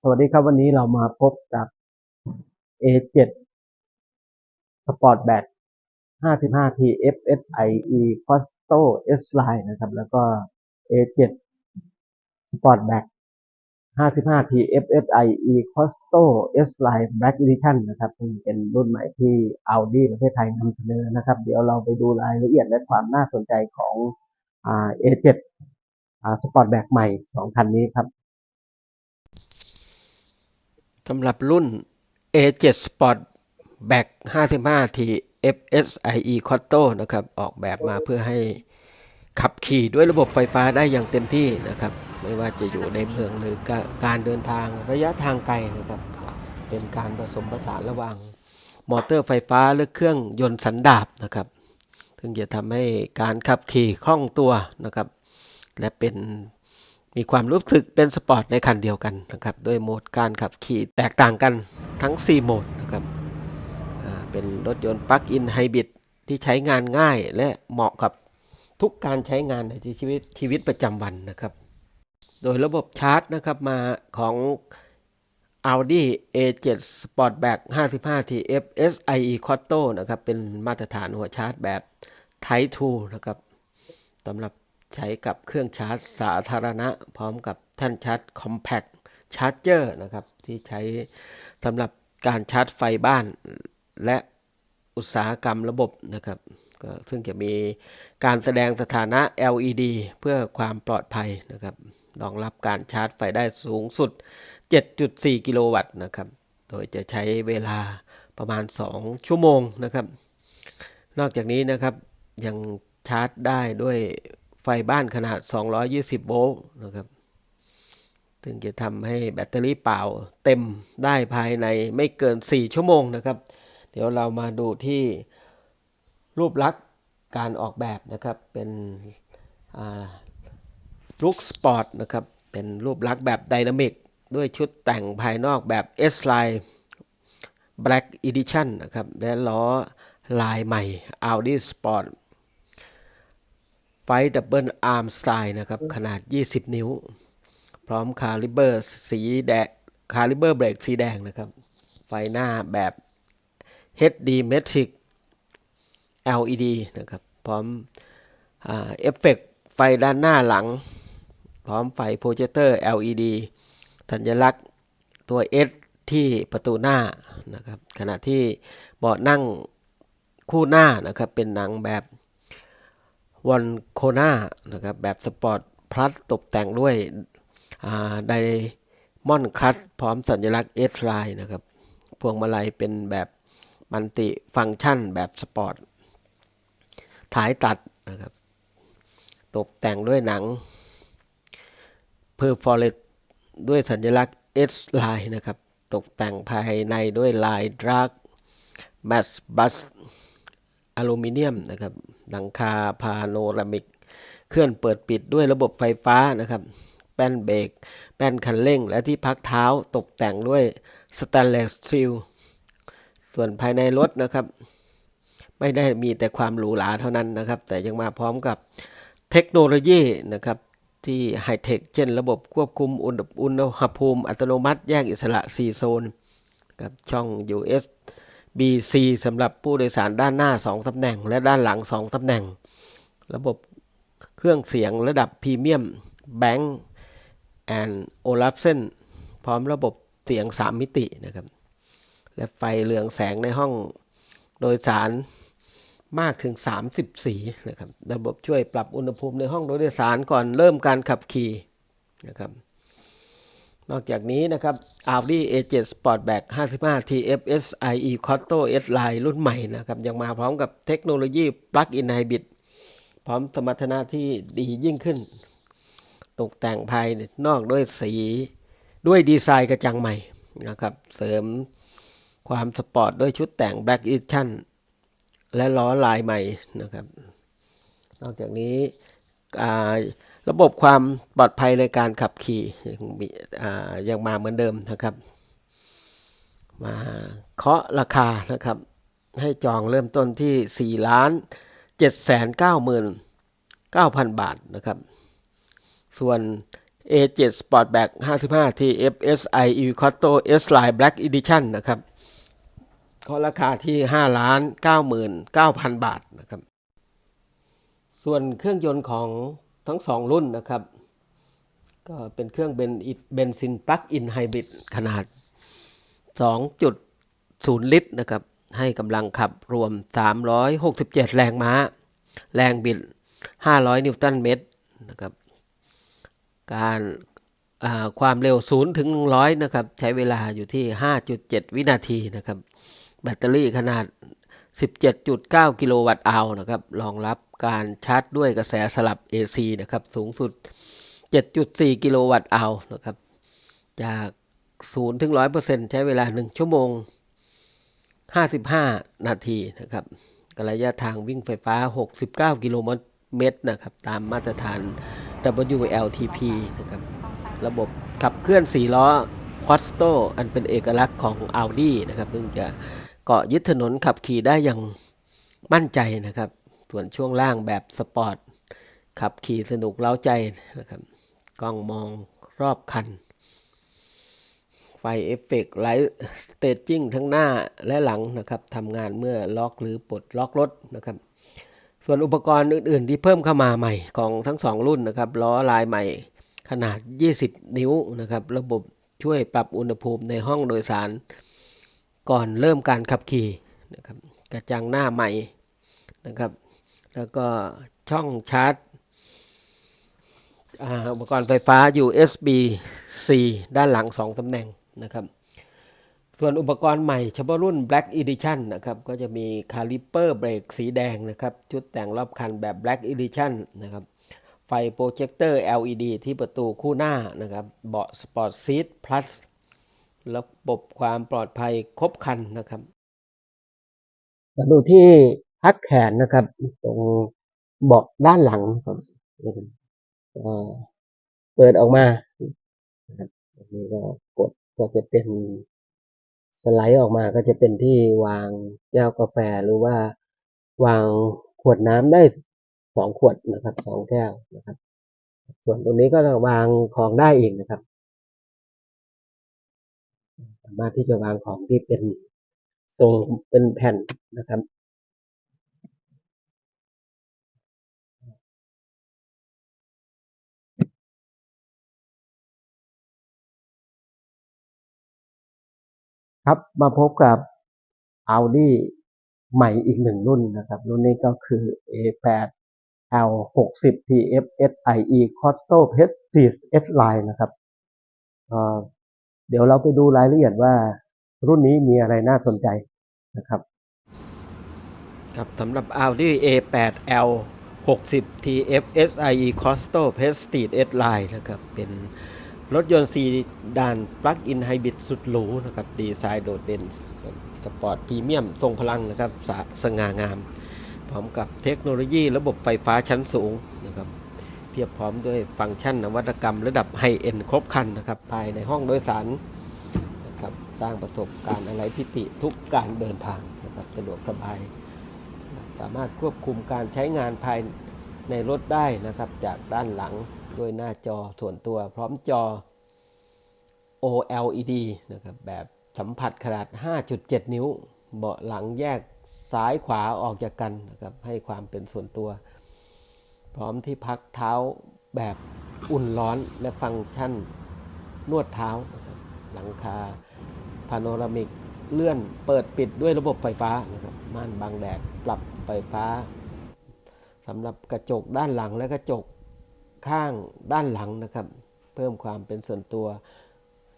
สวัสดีครับวันนี้เรามาพบกับ A7 Sportback 55T FSIE Costo S Line นะครับ แล้วก็ A7 Sportback 55T FSIE Costo S Line Black Edition นะครับเป็นรุ่นใหม่ที่ Audi ประเทศไทยนำเสนอนะครับ เดี๋ยวเราไปดูรายละเอียดและความน่าสนใจของอ A7 อ Sportback ใหม่สองคันนี้ครับ สำหรับรุ่น A7 Sport Back 55T FSIE Quattro นะครับ ออกแบบมาเพื่อให้ขับขี่ด้วยระบบไฟฟ้าได้อย่างเต็มที่นะครับ ไม่ว่าจะอยู่ในเมืองหรือการเดินทางระยะทางไกลนะครับ เป็นการผสมผสานระหว่างมอเตอร์ไฟฟ้าและเครื่องยนต์สันดาปนะครับ ซึ่งจะทำให้การขับขี่คล่องตัวนะครับ และเป็น มีความรู้สึกเป็นสปอร์ตในคันเดียวกันนะครับด้วยโหมดการขับขี่แตกต่างกันทั้ง 4 โหมดนะครับเป็นรถยนต์ปลั๊กอินไฮบริดที่ใช้งานง่ายและเหมาะกับทุกการใช้งานในชีวิตชีวิตประจำวันนะครับ โดยระบบชาร์จนะครับมาของ Audi A7 Sportback 55 TF SIE Quattro นะครับ เป็นมาตรฐานหัวชาร์จแบบ Type 2นะครับสำหรับ ใช้กับเครื่องชาร์จสาธารณะ พร้อมกับแท่นชาร์จ Compact Charger นะครับ ที่ใช้สำหรับการชาร์จไฟบ้านและอุตสาหกรรมระบบนะครับซึ่งจะมีการแสดงสถานะ LED เพื่อความปลอดภัยนะครับรองรับการชาร์จไฟได้สูงสุด 7.4 กิโลวัตต์นะครับ โดยจะใช้เวลาประมาณ 2 ชั่วโมงนะครับ นอกจากนี้นะครับยังชาร์จได้ด้วย ไฟบ้านขนาด 220 โวลต์นะครับซึ่งจะทำให้แบตเตอรี่เปล่าเต็มได้ภายในไม่เกิน 4 ชั่วโมงนะครับ เดี๋ยวเรามาดูที่รูปลักษณ์การออกแบบนะครับ เป็นลุคสปอร์ตนะครับ เป็นรูปลักษณ์แบบไดนามิกด้วยชุดแต่งภายนอกแบบ S-Line Black Edition นะครับ และล้อลายใหม่ Audi Sport ไฟดับเบิลอาร์มสไตล์นะครับ ขนาด 20 นิ้ว พร้อมคาลิเบอร์สีแดงคาลิเบอร์เบรกสีแดงนะครับ ไฟหน้าแบบ HD Metric LED นะครับ พร้อมเอฟเฟกไฟด้านหน้าหลัง พร้อมไฟโปรเจคเตอร์ LED สัญลักษณ์ตัว S ที่ประตูหน้านะครับ ขณะที่เบาะนั่งคู่หน้านะครับ เป็นหนังแบบ วันโคนานะครับแบบสปอร์ตพลัสตกแต่งด้วยไดมอนด์คลัตพร้อมสัญลักษณ์ S line นะครับพวงมาลัยเป็นแบบมัลติฟังก์ชันแบบสปอร์ตท้ายตัดนะครับตกแต่งด้วยหนังเพอร์ฟอร์เรตด้วยสัญลักษณ์ S line นะครับ ตกแต่งภายในด้วยลายดรากแมสบัส อลูมิเนียมนะครับหลังคาพาโนรามิก เคลื่อนเปิดปิดด้วยระบบไฟฟ้านะครับแป้นเบรกแป้นคันเร่ง และที่พักเท้าตกแต่งด้วยสแตนเลสสตีลส่วนภายในรถนะครับ ไม่ได้มีแต่ความหรูหราเท่านั้นนะครับ แต่ยังมาพร้อมกับเทคโนโลยีนะครับที่ไฮเทคเช่นระบบควบคุมอุณหภูมิอัตโนมัติแยกอิสระ 4 โซนกับช่อง US BC สำหรับผู้โดยสารด้านหน้า 2ตำแหน่ง และด้านหลัง 2ตำแหน่ง ระบบเครื่องเสียงระดับพรีเมียม Bank and Olufsen พร้อมระบบเสียง 3 มิตินะครับ และไฟเรืองแสงในห้องโดยสารมากถึง 30 สีนะครับ ระบบช่วยปรับอุณหภูมิในห้องโดยสารก่อนเริ่มการขับขี่นะครับ นอกจากนี้นะครับ Audi A7 Sportback 55 TFS IE Quattro S Line รุ่นใหม่นะครับ ยังมาพร้อมกับเทคโนโลยี Plug-in Hybrid พร้อมสมรรถนะที่ดียิ่งขึ้น ตกแต่งภายนอกด้วยสีด้วยดีไซน์กระจังใหม่นะครับ เสริมความสปอร์ตด้วยชุดแต่ง Black Edition และล้อลายใหม่นะครับ นอกจากนี้ ระบบความปลอดภัยในการขับขี่ยังมาเหมือนเดิมนะครับ มาเคาะราคานะครับ ให้จองเริ่มต้นที่4ล้าน7 9 9 0 0 0 บาทนะครับ ส่วน A7 Sportback 55 TFSI EV Quattro S Line Black Edition นะครับก็ราคาที่ 5 ล้าน 99,000 บาทนะครับ ส่วนเครื่องยนต์ของ ทั้งสองรุ่นนะครับ ก็เป็นเครื่องเบนเบนซินปลั๊กอินไฮบริดขนาด 2.0 ลิตรนะครับ ให้กำลังขับรวม 367 แรงม้า แรงบิด 500 นิวตันเมตรนะครับ การความเร็ว 0 ถึง 100 นะครับ ใช้เวลาอยู่ที่ 5.7 วินาทีนะครับ แบตเตอรี่ขนาด 17.9 กิโลวัตต์อาวนะครับ รองรับ การชาร์จด้วยกระแสสลับ AC นะครับสูงสุด 7.4 กิโลวัตต์อาวนะครับ จาก0ถึง 100%ใช้เวลา 1 ชั่วโมง 55 นาทีนะครับระยะทางวิ่งไฟฟ้า 69 กิโลเมตรนะครับ ตามมาตรฐาน WLTP นะครับ ระบบขับเคลื่อน 4 ล้อ Quattro อันเป็นเอกลักษณ์ของ Audi นะครับ ซึ่งจะเกาะยึดถนนขับขี่ได้อย่างมั่นใจนะครับ ส่วนช่วงล่างแบบสปอร์ตขับขี่สนุกเล้าใจนะครับกล้องมองรอบคัน ไฟเอฟเฟกต์ไลท์สเตจจิ้งทั้งหน้าและหลังนะครับทำงานเมื่อล็อกหรือปลดล็อกรถนะครับ ส่วนอุปกรณ์อื่น ๆ ที่เพิ่มเข้ามาใหม่ของทั้งสองรุ่นนะครับล้อลายใหม่ขนาด 20 นิ้วนะครับระบบช่วยปรับอุณหภูมิในห้องโดยสาร ก่อนเริ่มการขับขี่นะครับกระจังหน้าใหม่นะครับ แล้วก็ช่องชาร์จอุปกรณ์ไฟฟ้า USB C ด้านหลัง 2 ตำแหน่งนะครับ ส่วนอุปกรณ์ใหม่เฉพาะรุ่น Black Edition นะครับ ก็จะมีคาลิเปอร์เบรกสีแดงนะครับ ชุดแต่งรอบคันแบบ Black Edition นะครับไฟโปรเจคเตอร์ LED ที่ประตูคู่หน้านะครับ เบาะ Sport Seat Plus ระบบความปลอดภัยครบคันนะครับมาดูที่ พักแขนนะครับ ตรงเบาะด้านหลังครับเปิดออกมานะครับนี้ก็กดก็จะเป็นสไลด์ออกมาก็จะเป็นที่วางแก้วกาแฟหรือว่าวางขวดน้ำได้สองขวดนะครับสองแก้วนะครับ ส่วนตรงนี้ก็วางของได้อีกนะครับ สามารถที่จะวางของที่เป็นทรงเป็นแผ่นนะครับ ครับมาพบกับ Audi ใหม่อีกหนึ่งรุ่นนะครับ รุ่นนี้ก็คือ A8 L60 TFSIe Quattro Prestige S Line นะครับเเดี๋ยวเราไปดูรายละเอียดว่ารุ่นนี้มีอะไรน่าสนใจนะครับ ครับสำหรับ Audi A8 L 60 TFSIe Costo Prestige S Line นะครับ เป็น รถยนต์ซีดานปลั๊กอินไฮบริดสุดหรูนะครับดีไซน์โดดเด่นสปอร์ตพรีเมียมทรงพลังนะครับสสง่างาม พร้อมกับเทคโนโลยีระบบไฟฟ้าชั้นสูงนะครับเพียบพร้อมด้วยฟังก์ชันนวัตกรรมระดับไฮเอ็นครบครันนะครับภายในห้องโดยสารนะครับสร้างประสบการณ์อะไรพิติทุกการเดินทางนะครับสะดวกสบาย สามารถควบคุมการใช้งานภายในรถได้นะครับจากด้านหลัง ด้วยหน้าจอส่วนตัวพร้อมจอ OLED นะครับแบบสัมผัสขนาด 5.7 นิ้ว เบาะหลังแยกซ้ายขวาออกจากกันนะครับให้ความเป็นส่วนตัว พร้อมที่พักเท้าแบบอุ่นร้อนและฟังก์ชันนวดเท้า หลังคาพาโนรามิกเลื่อนเปิดปิดด้วยระบบไฟฟ้านะครับม่านบังแดดปรับไฟฟ้าสำหรับกระจกด้านหลังและกระจก ข้างด้านหลังนะครับ เพิ่มความเป็นส่วนตัว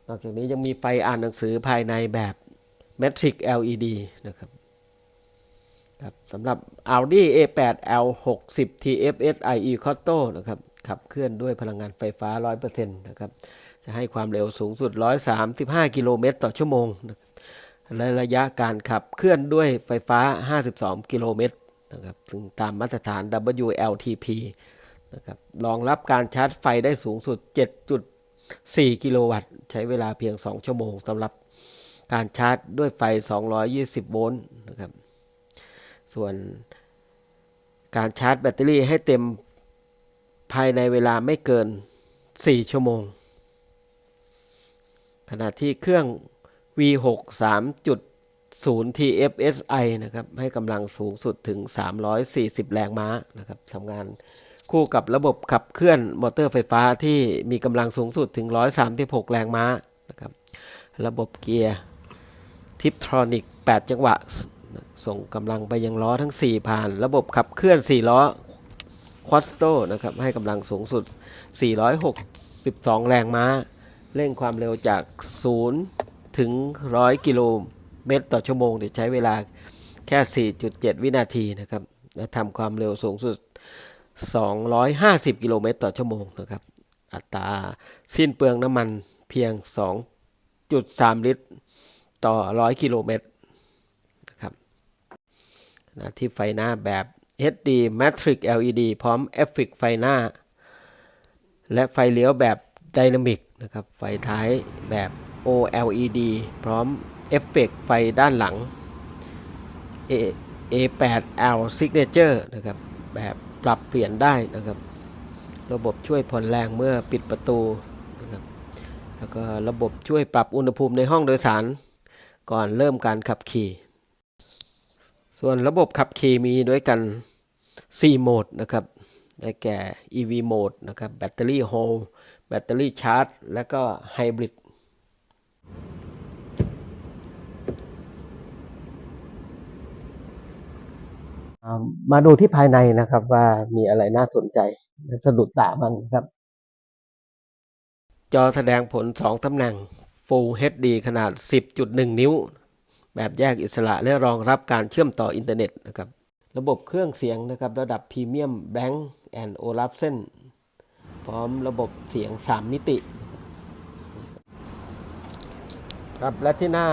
นอกจากนี้ยังมีไฟอ่านหนังสือภายในแบบ Matrix LED นะครับครับสำหรับ Audi A8 L60 TFSIe Quattro นะครับขับเคลื่อนด้วยพลังงานไฟฟ้า 100%นะครับจะให้ความเร็วสูงสุด 135 กิโลเมตรต่อชั่วโมงนะและระยะการขับเคลื่อนด้วยไฟฟ้า 52 กิโลเมตรนะครับซึ่งตามมาตรฐาน WLTP นะครับรองรับการชาร์จไฟได้สูงสุด 7.4 กิโลวัตต์ ใช้เวลาเพียง 2 ชั่วโมงสำหรับการชาร์จด้วยไฟ 220 โวลต์นะครับ ส่วนการชาร์จแบตเตอรี่ให้เต็มภายในเวลาไม่เกิน 4 ชั่วโมง ขณะที่เครื่อง V6 3.0 TFSI นะครับ ให้กำลังสูงสุดถึง 340 แรงม้านะครับทำงาน คู่กับระบบขับเคลื่อนมอเตอร์ไฟฟ้าที่มีกำลังสูงสุดถึง 136 แรงม้านะครับระบบเกียร์ทิปทรอนิก 8 จังหวะ ส่งกำลังไปยังล้อทั้ง 4 ผ่าน ระบบขับเคลื่อน 4 ล้อควอสโตนะครับให้กำลังสูงสุด 462 แรงม้า เร่งความเร็วจาก 0 ถึง 100 กิโลเมตรต่อชั่วโมงเนี่ยใช้เวลาแค่ 4.7 วินาทีนะครับและทำความเร็วสูงสุด 250 กิโลเมตรต่อชั่วโมงนะครับ อัตราสิ้นเปลืองน้ำมันเพียง 2.3 ลิตร ต่อ 100 กิโลเมตรนะครับขณะที่ไฟหน้าแบบ HD Matrix LED พร้อมเอฟเฟกไฟหน้า และไฟเลี้ยวแบบไดนามิกนะครับ ไฟท้ายแบบ OLED พร้อมเอฟเฟกไฟด้านหลัง A A8L Signature นะครับ แบบ ปรับเปลี่ยนได้นะครับ ระบบช่วยผ่อนแรงเมื่อปิดประตูนะครับแล้วก็ระบบช่วยปรับอุณหภูมิในห้องโดยสาร ก่อนเริ่มการขับขี่ ส่วนระบบขับขี่มีด้วยกัน 4 โหมดนะครับ ได้แก่ EV โหมดนะครับ แบตเตอรี่โฮลแบตเตอรี่ชาร์จ และก็ไฮบริด มาดูที่ภายในนะครับว่ามีอะไรน่าสนใจสะดุดตาบ้างครับ จอแสดงผล 2ตำแหน่ง Full HD ขนาด 10.1 นิ้ว แบบแยกอิสระและรองรับการเชื่อมต่ออินเทอร์เน็ตนะครับ ระบบเครื่องเสียงนะครับระดับพรีเมียม Blank and Olufsen พร้อมระบบเสียง 3 มิติ ครับและที่น่า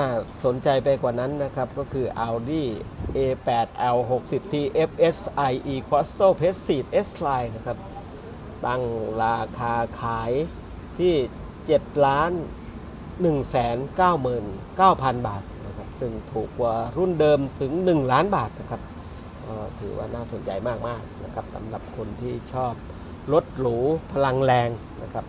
สนใจไปกว่านั้นนะครับ ก็คือ Audi A8 L60 TFSI E Quattro Prestige S Line นะครับ ตั้งราคาขายที่ 7 ล้าน1แสน99,000 บาทนะครับ ซึ่งถูกกว่ารุ่นเดิมถึง 1 ล้านบาทนะครับถือว่าน่าสนใจมาก ๆ นะครับสำหรับคนที่ชอบรถหรูพลังแรงนะครับ